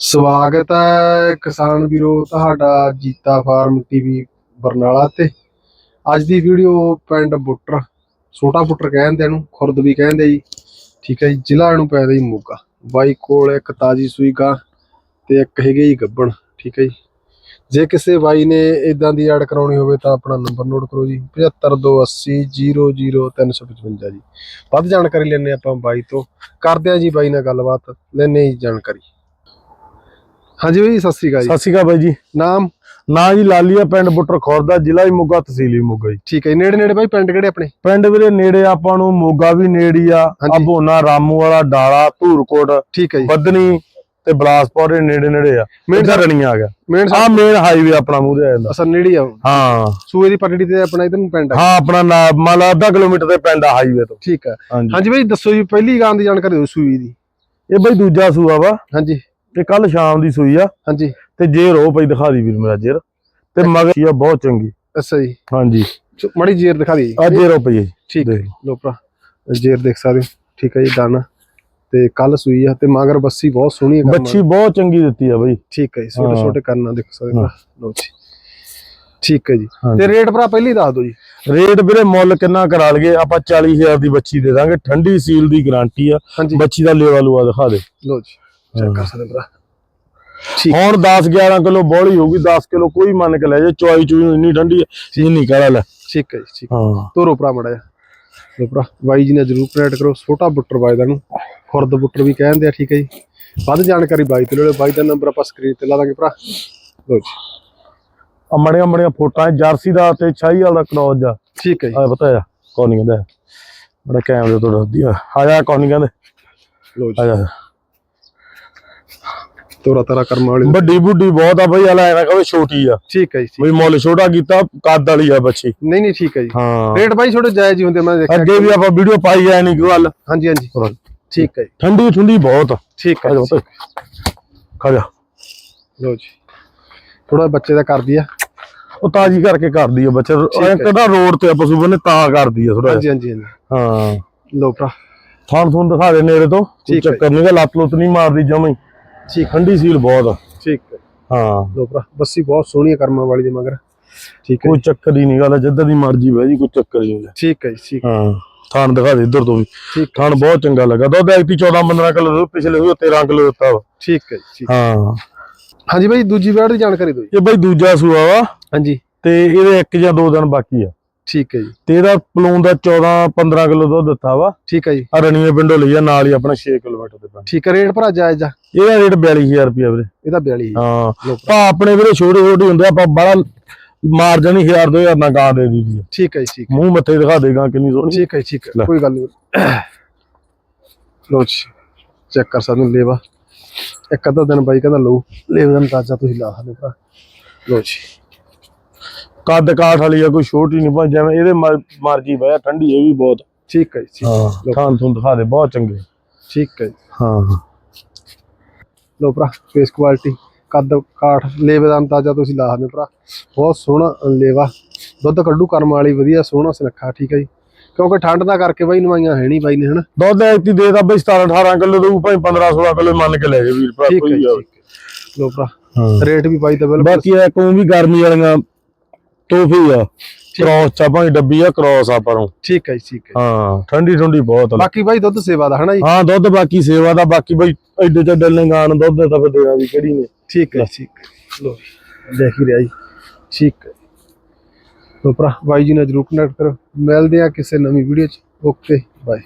ਸਵਾਗਤ ਹੈ ਕਿਸਾਨ ਵੀਰੋ, ਤੁਹਾਡਾ ਜੀਤਾ ਫਾਰਮ ਟੀਵੀ ਬਰਨਾਲਾ ਤੇ। ਅੱਜ ਦੀ ਵੀਡੀਓ ਪਿੰਡ ਬੁੱਟਰ, ਛੋਟਾ ਬੁੱਟਰ ਕਹਿੰਦੇ ਇਹਨੂੰ, ਖੁਰਦ ਵੀ ਕਹਿੰਦੇ ਜੀ। ਠੀਕ ਹੈ ਜੀ, ਜ਼ਿਲ੍ਹਾ ਇਹਨੂੰ ਪੈਦਾ ਜੀ ਮੋਗਾ। ਬਾਈ ਕੋਲ ਇੱਕ ਤਾਜੀ ਸੂਈ ਗਾਂ ਤੇ ਇੱਕ ਹੈਗੇ ਜੀ ਗੱਬਣ। ਠੀਕ ਹੈ ਜੀ। ਜੇ ਕਿਸੇ ਬਾਈ ਨੇ ਇਦਾਂ ਦੀ ਐਡ ਕਰਾਉਣੀ ਹੋਵੇ ਤਾਂ ਆਪਣਾ ਨੰਬਰ ਨੋਟ ਕਰੋ ਜੀ। 7528000355 ਜੀ। ਵੱਧ ਜਾਣਕਾਰੀ ਲੈਣੇ ਆਪਾਂ ਬਾਈ ਤੋਂ। ਕਰਦੇ ਆ ਜੀ ਬਾਈ ਨਾਲ ਗੱਲਬਾਤ। ਲੈਣੇ ਜੀ ਜਾਣਕਾਰੀ। ਹਾਂਜੀ ਬਾਈ ਸਤਿ ਸ੍ਰੀ ਅਕਾਲ ਜੀ। ਸਤਿ ਸ਼੍ਰੀ ਅਕਾਲ ਬਾਈ ਜੀ। ਨਾਮ? ਨਾ ਜੀ ਲਾਲੀਆ ਪਿੰਡ ਬੁੱਟਰ ਖੁਰਦਾ ਜ਼ਿਲ੍ਹਾ ਹੀ ਮੋਗਾ ਤਹਿਸੀਲ ਹੀ ਮੋਗਾ ਜੀ। ਠੀਕ ਹੈ ਨੇੜੇ ਨੇੜੇ ਬਾਈ ਪਿੰਡ ਕਿਹੜੇ ਆਪਣੇ? ਪਿੰਡ ਵੀਰੇ ਨੇੜੇ ਆਪਾਂ ਨੂੰ ਮੋਗਾ ਵੀ ਨੇੜੀ ਆ। ਅਬੋਨਾ ਰਾਮੂ ਵਾਲਾ ਡਾਲਾ ਧੂਰਕੋਟ ਠੀਕ ਹੈ ਜੀ। ਬੱਦਨੀ ਤੇ ਬਲਾਸਪੁਰ ਦੇ ਨੇੜੇ ਨੇੜੇ ਆ। ਮੇਨ ਰਣੀਆਂ ਆ ਗਿਆ। ਮੇਨ ਆ ਮੇਨ ਹਾਈਵੇ ਆਪਣਾ ਮੂਹਰੇ ਆ ਜਾਂਦਾ। ਅਸਰ ਨੇੜੇ ਆ ਹਾਂ। ਸੂਏ ਦੀ ਪਟੜੀ ਤੇ ਆਪਣਾ ਇਧਰ ਨੂੰ ਪਿੰਡ ਆ। ਹਾਂ ਆਪਣਾ ਮੰਨ ਲਾ ਅੱਧਾ ਕਿਲੋਮੀਟਰ ਤੇ ਪਿੰਡ ਆ ਹਾਈਵੇ ਤੋਂ। ਠੀਕ ਹੈ। ਹਾਂਜੀ। ਹਾਂਜੀ ਬਾਈ ਦੱਸੋ ਜੀ ਪਹਿਲੀ ਗਾਂ ਦੀ ਜਾਣਕਾਰੀ ਦਿਓ ਸੂਈ ਦੀ। ਇਹ ਬਾਈ ਦੂਜਾ ਸੂਆ ਵਾ। ਹਾਂਜੀ। ਤੇ ਕੱਲ ਸ਼ਾਮ ਦੀ ਸੂਈ ਆ। ਹਾਂਜੀ। ਤੇ ਜੇਰ ਉਹ ਪਈ ਦਿਖਾ ਦੀ ਵੀਰ ਮੇਰਾ ਜੇਰ। ਤੇ ਮਗਰ ਬਹੁਤ ਚੰਗੀ। ਅੱਛਾ ਜੀ। ਹਾਂਜੀ। ਮਾੜੀ ਜੇਰ ਦਿਖਾ ਦੀ ਆ ਜੇਰ ਉਹ ਪਈ ਜੀ। ਠੀਕ ਹੈ ਦੇਖ। ਲੋ ਭਰਾ ਜੇਰ ਦੇਖ ਸਕਦੇ ਠੀਕ ਹੈ ਜੀ ਡਨ। ਤੇ ਕੱਲ ਸੂਈ ਆ ਤੇ ਮਗਰ ਬੱਸੀ ਬਹੁਤ ਸੋਹਣੀ ਹੈ ਬੱਚੀ ਬਹੁਤ ਚੰਗੀ ਦਿੱਤੀ ਆ ਬਾਈ। ਦੀ। ਠੀਕ ਹੈ ਜੀ ਛੋਟੇ। ਛੋਟੇ ਕਰਨਾ ਦੇਖ ਸਕਦੇ ਲੋ ਜੀ। ਠੀਕ ਹੈ ਜੀ। ਤੇ ਰੇਟ ਭਰਾ ਪਹਿਲੀ ਦੱਸ ਦਿਓ ਜੀ। ਰੇਟ ਵੀਰੇ ਮੁੱਲ ਕਿੰਨਾ ਕਰਾ ਲਈਏ? ਆਪਾਂ 40000 ਦੀ ਬੱਚੀ ਦੇ ਦਾਂਗੇ। ਠੰਡੀ ਸੀਲ ਦੀ ਗਾਰੰਟੀ ਆ। ਬੱਚੀ ਦਾ ਲੇਵਾ ਲੂਆ ਦਿਖਾ ਦੇ। ਲੋ ਜੀ। ਚੈੱਕ ਕਰ ਸਕਦੇ ਹੋ ਭਰਾ। ਠੀਕ। ਹੁਣ 10 11 ਕਿਲੋ ਬੋਲੀ ਹੋਊਗੀ 10 ਕਿਲੋ ਕੋਈ ਮੰਨ ਕੇ ਲੈ ਜਾ ਚੁਆਈ ਚੁਈ ਇੰਨੀ ਠੰਡੀ ਹੈ ਇੰਨੀ ਕਰਾ ਲੈ। ਠੀਕ ਹੈ ਜੀ ਠੀਕ। ਹਾਂ। ਤੋਰੋ ਭਰਾ ਮੜਾ ਜਾ ਲੋ ਭਰਾ ਬਾਈ ਜੀ ਨੇ ਜਰੂਰ ਕਨੈਕਟ ਕਰੋ ਛੋਟਾ ਬੁੱਟਰ ਬਾਈ ਦਾ ਨੂੰ ਖੁਰਦ ਬੁੱਟਰ ਵੀ ਕਹਿੰਦੇ ਆ ਠੀਕ ਹੈ ਜੀ। ਵੱਧ ਜਾਣਕਾਰੀ ਬਾਈ ਤੇ ਲੈ ਬਾਈ ਦਾ ਨੰਬਰ ਆਪਾਂ ਸਕਰੀਨ ਤੇ ਲਾ ਦਾਂਗੇ ਭਰਾ। ਲੋ ਜੀ। ਆ ਮੜੀਆਂ ਮੜੀਆਂ ਫੋਟਾਂ ਜਰਸੀ ਦਾ ਤੇ ਛਾਈ ਵਾਲਾ ਕਨੌਜ ਆ। ਠੀਕ ਹੈ ਜੀ। ਆ ਪਤਾ ਆ ਕੌਣ ਕਹਿੰਦਾ? ਬੜਾ ਕੈਮਰੇ ਤੋਂ ਡਰਦੀ ਆ ਆ ਜਾ ਕੌਣ ਕਹਿੰਦੇ? ਲੋ ਆ ਜੀ ਜਾ ਤੋਰਾ ਤਾਰਾ ਕਰਮ ਵਾਲੀ। ਵੱਡੀ ਬੁੱਢੀ ਬਹੁਤ ਆ ਬਈ ਹਲਾ ਐ ਨਾ ਕਹੇ ਛੋਟੀ ਆ। ਠੀਕ ਹੈ ਜੀ। ਬਈ ਮੁੱਲ ਛੋਟਾ ਕੀਤਾ ਕੱਦ ਵਾਲੀ ਆ ਬੱਚੀ। ਨਹੀਂ ਨਹੀਂ ਠੀਕ ਹੈ ਜੀ। ਹਾਂ। ਰੇਟ ਬਾਈ ਛੋਟੇ ਜਾਇਜ਼ ਹੀ ਹੁੰਦੇ ਮੈਂ ਦੇਖਿਆ ਅੱਗੇ ਵੀ ਆਪਾਂ ਵੀਡੀਓ ਪਾਈ ਐ ਨਹੀਂ ਗੱਲ। ਹਾਂਜੀ ਹਾਂਜੀ। ਠੀਕ ਹੈ ਜੀ। ਠੰਡੀ ਠੰਡੀ ਬਹੁਤ ਠੀਕ ਹੈ ਖਾ ਜਾ ਲੋ ਜੀ। ਥੋੜਾ ਬੱਚੇ ਦਾ ਕਰਦੀ ਆ। ਉਹ ਤਾਜੀ ਕਰਕੇ ਕਰਦੀ ਆ ਬੱਚੇ। ਇੱਕ ਤਾਂ ਰੋਡ ਤੇ ਆ ਪਸ਼ੂ ਬੰਨੇ ਤਾਂ ਕਰਦੀ ਆ ਥੋੜਾ ਹਾਂਜੀ ਹਾਂਜੀ ਹਾਂਜੀ। ਹਾਂ। ਲੋ ਭਰਾ। ਥਾਣ ਥੂਣ ਦਿਖਾ ਦੇ ਨੇੜੇ ਤੋਂ। ਚੱਕਰ ਨਹੀਂ ਲੱਤ ਲੁੱਤ ਨਹੀਂ ਮਾਰਦੀ ਜਮਈ ਠੀਕ ਠੰਡੀ ਸੀਲ ਬਹੁਤ ਠੀਕ ਹੈ। ਹਾਂ। ਲੋ ਭਰਾ ਬੱਸੀ ਬਹੁਤ ਸੋਹਣੀ ਹੈ ਕਰਮਾਂ ਵਾਲੀ ਦੇ ਮਗਰ। ਠੀਕ ਹੈ ਕੋਈ ਚੱਕਰ ਹੀ ਨਹੀਂ ਗੱਲ ਜਿੱਦਾਂ ਦੀ ਮਰਜ਼ੀ ਬਹਿ ਜੀ ਕੋਈ ਚੱਕਰ ਹੀ ਨਹੀਂ ਠੀਕ ਹੈ ਜੀ ਠੀਕ ਹਾਂ। ਥਾਣ ਦਿਖਾ ਦੇ ਇੱਧਰ ਤੋਂ ਵੀ। ਠੀਕ ਥਾਣ ਬਹੁਤ ਚੰਗਾ ਲੱਗਾ। ਦੁੱਧ ਐਕਟੀ 14 15 ਕਿਲੋ ਪਿਛਲੇ ਹੋਏ 13 ਕਿਲੋ ਦਿੱਤਾ ਵਾ। ਠੀਕ ਹੈ ਜੀ ਠੀਕ ਹਾਂ। ਹਾਂਜੀ ਬਾਈ ਦੂਜੀ ਵੈੜ ਦੀ ਜਾਣਕਾਰੀ ਦਿਓ ਜੀ। ਇਹ ਬਈ ਦੂਜਾ ਸੂਆ ਵਾ। ਹਾਂਜੀ। ਤੇ ਇਹਦੇ ਇੱਕ ਜਾਂ ਦੋ ਦਿਨ ਬਾਕੀ ਆ। ਠੀਕ ਹੈ ਜੀ। ਤੇ ਇਹਦਾ ਪਲੂਨ ਦਾ 14 15 ਕਿਲੋ ਦੁੱਧ ਦਿੱਤਾ ਵਾ। ਠੀਕ ਹੈ ਜੀ। ਆ ਰਣੀਏ ਪਿੰਡੋਂ ਲਈ ਆ ਨਾਲ ਹੀ ਆਪਣਾ 6 ਕਿਲੋਮੀਟਰ ਦੇ ਪਿੰਡ ਠੀਕ ਹੈ ਰੇਟ ਭਰਾ ਜਾਇਜ਼ ਆ। ਇਹਦਾ ਰੇਟ 42000 ਰੁਪਇਆ ਵੀਰੇ। ਇਹਦਾ 42 ਹਾਂ। ਭਾ ਆਪਣੇ ਵੀਰੇ ਛੋਟੇ ਛੋਟੇ ਹੁੰਦੇ ਆਪਾਂ ਬੜਾ ਮਾਰਜਨ ਹੀ 1000 2000 ਨਾਲ ਗਾਂ ਦੇ ਆ। ਠੀਕ ਹੈ ਜੀ ਠੀਕ ਮੂੰਹ ਮੱਥੇ ਦਿਖਾ ਦੇਗਾ ਕਿੰਨੀ ਸੋਹਣੀ। ਠੀਕ ਹੈ ਠੀਕ ਹੈ। ਕੋਈ ਗੱਲ ਨਹੀਂ। ਲੋ ਜੀ ਚੈੱਕ ਕਰ ਸਕਦੇ ਲੇਵਾ। ਇੱਕ ਅੱਧਾ ਦਿਨ ਬਾਈ ਕਹਿੰਦਾ ਲਓ ਲੇਵਾ ਦਾ ਅੰਦਾਜ਼ਾ ਤੁਸੀਂ ਲਾ ਸਕਦੇ ਭਰਾ। ਲੋ ਜੀ। ਕੱਦ ਕਾਠ ਵਾਲੀ ਆ ਕੋਈ ਛੋਟੀ ਨਹੀਂ ਭਾਵੇਂ ਜਿਵੇਂ ਇਹਦੇ ਮਰ- ਮਰਜ਼ੀ ਬਹਿ ਠੰਡੀ ਇਹ ਵੀ ਬਹੁਤ ਠੀਕ ਹੈ ਜੀ ਠੀਕ- ਹਾਂ। ਥਾਂ ਥੁੰ ਦਿਖਾ ਦੇ ਬਹੁਤ ਚੰਗੇ ਠੀਕ ਹੈ ਜੀ। ਹਾਂ ਲੋ ਭਰਾ ਫੇਸ ਕੁਆਲਿਟੀ ਕੱਦ ਕਾਠ ਲੇਵੇ ਦਾ ਅੰਦਾਜ਼ਾ ਤੁਸੀਂ ਲਾ ਸਕਦੇ ਹੋ ਭਰਾ। ਬਹੁਤ ਸੋਹਣਾ ਲੇਵਾ। ਦੁੱਧ ਕੱਢੂ ਕਰਮ ਵਾਲੀ ਵਧੀਆ ਸੋਹਣਾ ਸੁਨੱਖਾ ਠੀਕ ਹੈ ਜੀ। ਕਿਉਂਕਿ ਠੰਡ ਦਾ ਕਰਕੇ ਬਾਈ ਨਵਾਈਆਂ ਹੈ ਨਹੀਂ ਬਾਈ ਨੇ ਹਨਾ। ਦੁੱਧ ਐਤੀ ਦੇ ਤਾਂ ਬਈ 17 18 ਕਿਲੋ ਦਊ ਭਾਵੇਂ 15 16 ਕਿਲੋ ਮੰਨ ਕੇ ਲੈ ਜਾ ਵੀਰ ਭਰਾ ਠੀਕ ਹੈ ਕੋਈ ਜੀ ਆ। ਠੀਕ ਹੈ। ਲੋ ਭਰਾ ਰੇਟ ਵੀ ਬਾਈ ਦਾ ਬਿਲਕੁਲ ਬਾਕੀ ਇਹ ਕੋਈ ਵੀ ਗਰਮੀ ਵਾਲੀਆਂ ਤੋਹਫੀ ਆ। ਕ੍ਰੋਸ ਚਾ ਭਾਵੇਂ ਡੱਬੀ ਆ ਕ੍ਰੋਸ ਆ ਪਰੋਂ ਠੀਕ ਹੈ ਜੀ ਠੀਕ ਹੈ ਹਾਂ ਠੰਡੀ ਠੰਡੀ ਬਹੁਤ ਆ। ਬਾਕੀ ਬਾਈ ਦੁੱਧ ਸੇਵਾ ਦਾ ਹਨਾ ਜੀ? ਹਾਂ ਦੁੱਧ ਬਾਕੀ ਸੇਵਾ ਦਾ ਬਾਕੀ ਬਈ ਐਡੇ ਚ ਡੱਲੇ ਗਾਣ ਦੁੱਧ ਤਾਂ ਫਿਰ ਦੇਣਾ ਵੀ ਕਿਹੜੀ ਨੇ। ਠੀਕ ਹੈ ਠੀਕ ਹੈ। ਲੋ ਜੀ, ਦੇਖ ਹੀ ਰਿਹਾ ਜੀ। ਠੀਕ ਹੈ ਲੋ ਭਰਾ ਬਾਈ ਜੀ ਨਾਲ ਜਰੂਰ ਕਨੈਕਟ ਕਰੋ। ਮਿਲਦੇ ਆ ਕਿਸੇ ਨਵੀਂ ਵੀਡੀਓ ਚ। Okay bye